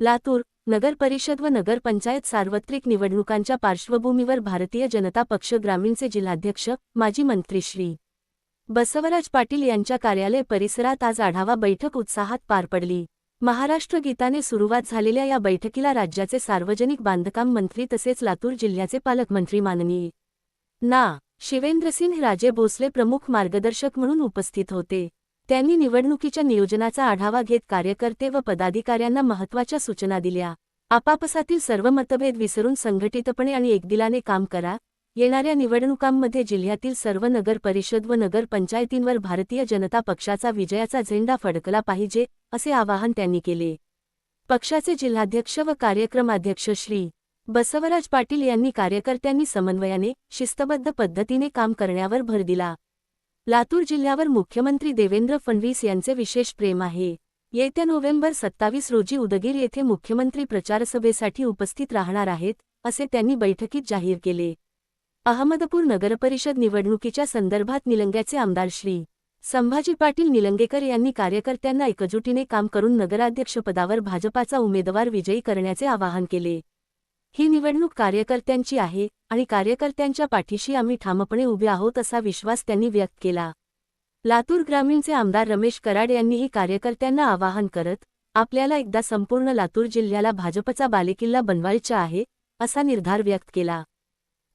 लातूर नगर परिषद व नगर पंचायत सार्वत्रिक निवडणुकांच्या पार्श्वभूमीवर भारतीय जनता पक्ष ग्रामीणचे जिल्हाध्यक्ष माजी मंत्री श्री. बसवराज पाटील यांच्या कार्यालय परिसरात आज आढावा बैठक उत्साहात पार पडली. महाराष्ट्र गीताने सुरुवात झालेल्या या बैठकीला राज्याचे सार्वजनिक बांधकाम मंत्री तसेच लातूर जिल्ह्याचे पालकमंत्री माननीय ना. शिवेंद्रसिंह राजे भोसले प्रमुख मार्गदर्शक म्हणून उपस्थित होते. त्यांनी निवडणुकीच्या नियोजनाचा आढावा घेत कार्यकर्ते व पदाधिकाऱ्यांना महत्त्वाच्या सूचना दिल्या. आपापसातील सर्व मतभेद विसरून संघटितपणे आणि एकदिलाने काम करा. येणाऱ्या निवडणुकांमध्ये जिल्ह्यातील सर्व नगर परिषद व नगर पंचायतींवर भारतीय जनता पक्षाचा विजयाचा झेंडा फडकला पाहिजे असे आवाहन त्यांनी केले. पक्षाचे जिल्हाध्यक्ष व कार्यक्रमाध्यक्ष श्री. बसवराज पाटील यांनी कार्यकर्त्यांनी समन्वयाने शिस्तबद्ध पद्धतीने काम करण्यावर भर दिला. लातूर जिल्ह्यावर मुख्यमंत्री देवेंद्र फडणवीस यांचे विशेष प्रेम आहे. येत्या नोव्हेंबर सत्तावीस रोजी उदगीर येथे मुख्यमंत्री प्रचारसभेसाठी उपस्थित राहणार आहेत असे त्यांनी बैठकीत जाहीर केले. अहमदपूर नगरपरिषद निवडणुकीच्या संदर्भात निलंग्याचे आमदार श्री. संभाजी पाटील निलंगेकर यांनी कार्यकर्त्यांना एकजुटीने काम करून नगराध्यक्षपदावर भाजपाचा उमेदवार विजयी करण्याचे आवाहन केले. ही निवडणूक कार्यकर्त्यांची आहे आणि कार्यकर्त्यांच्या पाठीशी आम्ही ठामपणे उभे आहोत असा विश्वास त्यांनी व्यक्त केला. लातूर ग्रामीणचे आमदार रमेश कराड यांनीही कार्यकर्त्यांना आवाहन करत आपल्याला एकदा संपूर्ण लातूर जिल्ह्याला भाजपचा बालेकिल्ला बनवायचा आहे असा निर्धार व्यक्त केला.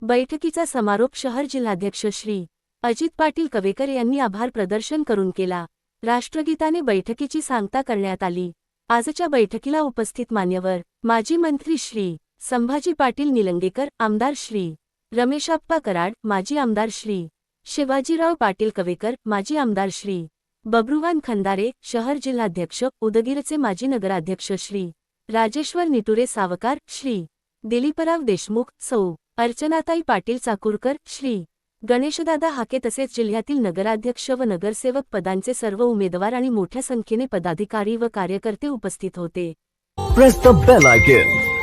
बैठकीचा समारोप शहर जिल्हाध्यक्ष श्री. अजित पाटील कवेकर यांनी आभार प्रदर्शन करून केला. राष्ट्रगीताने बैठकीची सांगता करण्यात आली. आजच्या बैठकीला उपस्थित मान्यवर माजी मंत्री श्री. संभाजी पाटील निलंगेकर आमदार श्री. रमेशाप्पा कराड माजी आमदार श्री. शिवाजीराव पाटील कवेकर माजी आमदार श्री. बब्रुवान खंदारे शहर जिल्हाध्यक्ष उदगीरचे माजी नगराध्यक्ष श्री. राजेश्वर निटुरे सावकार श्री. दिलीपराव देशमुख सौ. अर्चनाताई पाटील चाकूरकर श्री. गणेशदादा हाके तसेच जिल्ह्यातील नगराध्यक्ष व नगरसेवक पदांचे सर्व उमेदवार आणि मोठ्या संख्येने पदाधिकारी व कार्यकर्ते उपस्थित होते.